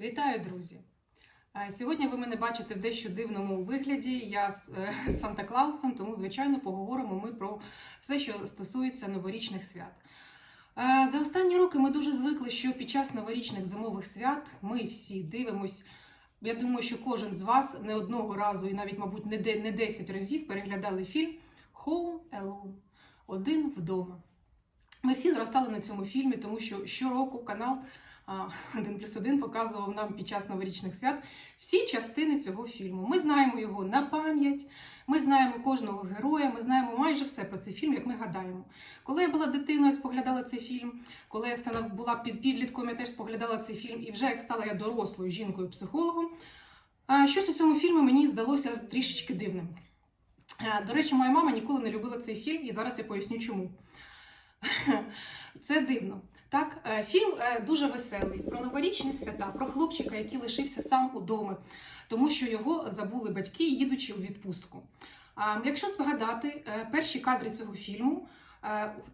Вітаю, друзі! Е, Сьогодні ви мене бачите в дещо дивному вигляді. Я з е, Санта Клаусом, тому, звичайно, поговоримо ми про все, що стосується новорічних свят. Е, За останні роки ми дуже звикли, що під час новорічних зимових свят ми всі дивимось. Я думаю, що кожен з вас не одного разу, і навіть, мабуть, не де- 10 разів переглядали фільм Home Alone Один вдома. Ми всі зростали на цьому фільмі, тому що щороку канал 1 плюс 1 показував нам під час новорічних свят всі частини цього фільму. Ми знаємо його на пам'ять, ми знаємо кожного героя, ми знаємо майже все про цей фільм, як ми гадаємо. Коли я була дитиною, я споглядала цей фільм. Коли я була під підлітком, я теж споглядала цей фільм. І вже як стала я дорослою жінкою-психологом, щось у цьому фільмі мені здалося трішечки дивним. До речі, моя мама ніколи не любила цей фільм, і зараз я поясню чому. Це дивно. Так, е, фільм е, дуже веселий про новорічні свята, про хлопчика, який лишився сам удома, тому що його забули батьки, їдучи у відпустку. Якщо згадати е, перші кадри цього фільму,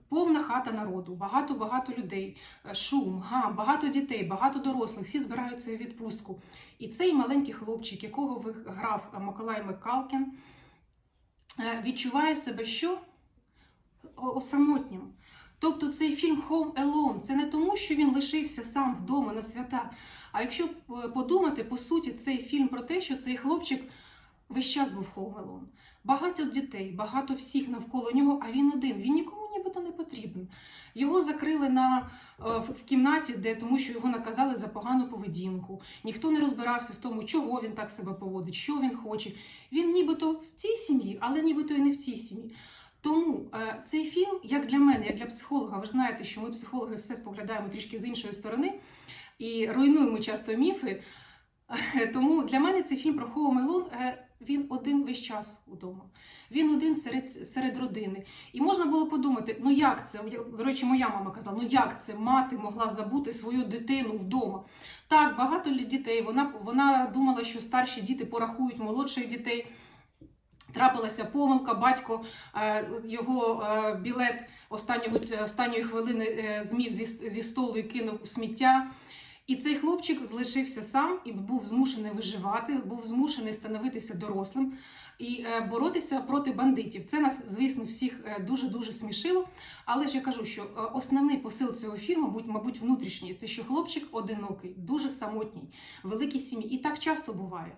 повна хата народу, багато-багато людей, шум, гам, багато дітей, багато дорослих, всі збираються у відпустку. І цей маленький хлопчик, якого грав Миколай Макалкін, е, відчуває себе що? Осамотнім. Тобто цей фільм Home Alone це не тому, що він лишився сам вдома на свята. А якщо е, подумати, по суті, цей фільм про те, що цей хлопчик весь час був Home Alone. Багато дітей, багато всіх навколо нього, а він один. Він нікому нібито не потрібен. Його закрили на, е, в кімнаті, де тому, що його наказали за погану поведінку. Ніхто не розбирався в тому, чого він так себе поводить, що він хоче. Він нібито в цій сім'ї, але нібито і не в цій сім'ї. Тому е, цей фільм, як для мене, як для психолога, ви ж знаєте, що ми, психологи, все споглядаємо трішки з іншої сторони і руйнуємо часто міфи. Тому для мене цей фільм про Home Alone, е, він один весь час удома. Він один серед, серед родини. І можна було подумати, ну як це? До речі, моя мама казала, ну як це мати могла забути свою дитину вдома? Так, багато дітей. Вона, вона думала, що старші діти порахують молодших дітей. Трапилася помилка, батько е, його е, білет останнього, останньої хвилини е, змів зі, зі столу і кинув у сміття. І цей хлопчик залишився сам і був змушений виживати, був змушений становитися дорослим і е, боротися проти бандитів. Це нас, звісно, всіх е, дуже-дуже смішило. Але ж я кажу, що е, основний посил цього фільму, будь, мабуть, внутрішній, це що хлопчик одинокий, дуже самотній, великій сім'ї. І так часто буває.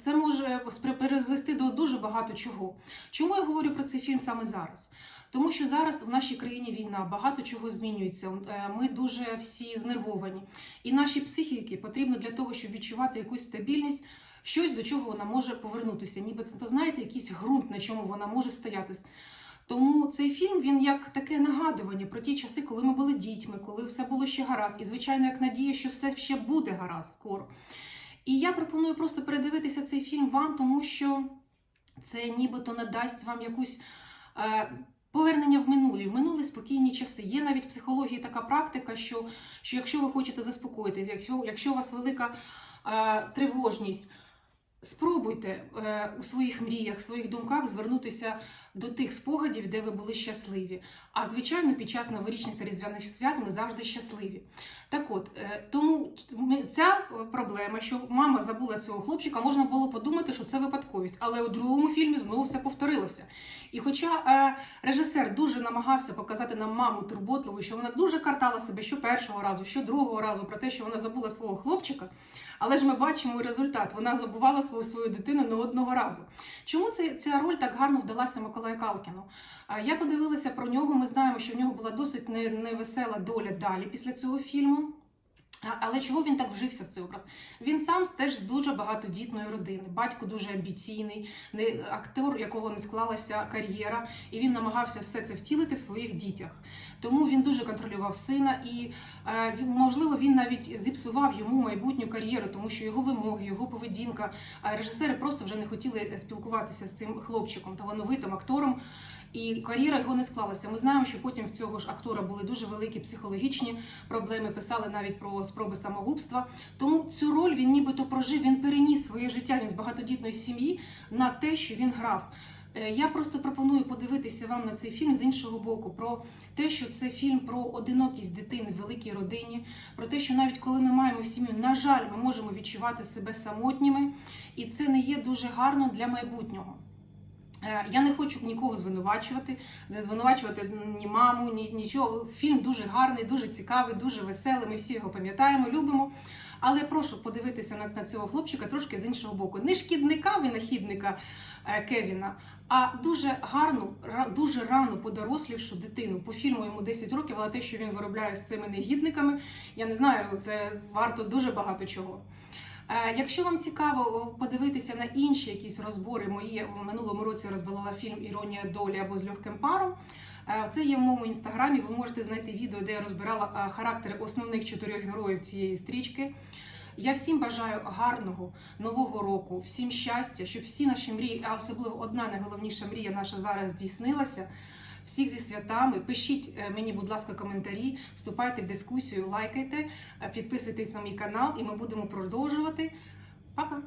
Це може перезвести до дуже багато чого. Чому я говорю про цей фільм саме зараз? Тому що зараз в нашій країні війна, багато чого змінюється. Е, Ми дуже всі знервовані. І нашій психіки потрібно для того, щоб відчувати якусь стабільність, щось до чого вона може повернутися. Ніби це знаєте, якийсь ґрунт, на чому вона може стояти. Тому цей фільм він як таке нагадування про ті часи, коли ми були дітьми, коли все було ще гаразд, і звичайно, як надія, що все ще буде гаразд скоро. І я пропоную просто передивитися цей фільм вам, тому що це нібито надасть вам якусь. Е, Повернення в минулі, в минулі спокійні часи. Є навіть в психології така практика, що, що якщо ви хочете заспокоїтися, якщо, якщо у вас велика е, тривожність, спробуйте е, у своїх мріях, своїх думках звернутися до тих спогадів, де ви були щасливі. А звичайно, під час новорічних та різдвяних свят ми завжди щасливі. Так от, е, тому ця проблема, що мама забула цього хлопчика, можна було подумати, що це випадковість. Але у другому фільмі знову все повторилося. І хоча е, режисер дуже намагався показати нам маму турботливу, що вона дуже картала себе що першого разу, що другого разу про те, що вона забула свого хлопчика. Але ж ми бачимо результат. Вона забувала свою свою дитину не одного разу. Чому це, ця роль так гарно вдалася Миколаю Калкіну? Я подивилася про нього. Ми знаємо, що в нього була досить не- невесела доля далі після цього фільму. Але чого він так вжився в цей образ? Він сам теж з дуже багатодітної родини. Батько дуже амбіційний, не актор, якого не склалася кар'єра, і він намагався все це втілити в своїх дітях. Тому він дуже контролював сина, і е, можливо він навіть зіпсував йому майбутню кар'єру, тому що його вимоги, його поведінка. Режисери просто вже не хотіли е, спілкуватися з цим хлопчиком, талановитим актором. І кар'єра його не склалася. Ми знаємо, що потім в цього ж актора були дуже великі психологічні проблеми, писали навіть про спроби самогубства. Тому цю роль він нібито прожив, він переніс своє життя він з багатодітної сім'ї на те, що він грав. Е, Я просто пропоную подивитися вам на цей фільм з іншого боку, про те, що це фільм про одинокість дитини в великій родині, про те, що навіть коли ми маємо сім'ю, на жаль, ми можемо відчувати себе самотніми, і це не є дуже гарно для майбутнього. Е, Я не хочу нікого звинувачувати, не звинувачувати ні маму, ні нічого. Фільм дуже гарний, дуже цікавий, дуже веселий. Ми всі його пам'ятаємо, любимо. Але прошу подивитися на, на цього хлопчика трошки з іншого боку. Не шкідника, винахідника е, Кевіна, а дуже гарну, дуже рано подорослівшу дитину. По фільму йому 10 років, але те, що він виробляє з цими негідниками, я не знаю, це варто дуже багато чого. Е, Якщо вам цікаво подивитися на інші якісь розбори, мої в минулому році розбирала фільм Іронія долі або з легким паром. е, Це є в моєму інстаграмі. Ви можете знайти відео, де я розбирала е, характери основних чотирьох героїв цієї стрічки. Я всім бажаю гарного нового року, всім щастя, щоб всі наші мрії, а особливо одна найголовніша мрія наша зараз здійснилася. Всіх зі святами. Пишіть е, мені, будь ласка, коментарі, вступайте в дискусію, лайкайте, е, підписуйтесь на мій канал, і ми будемо продовжувати. Па-па!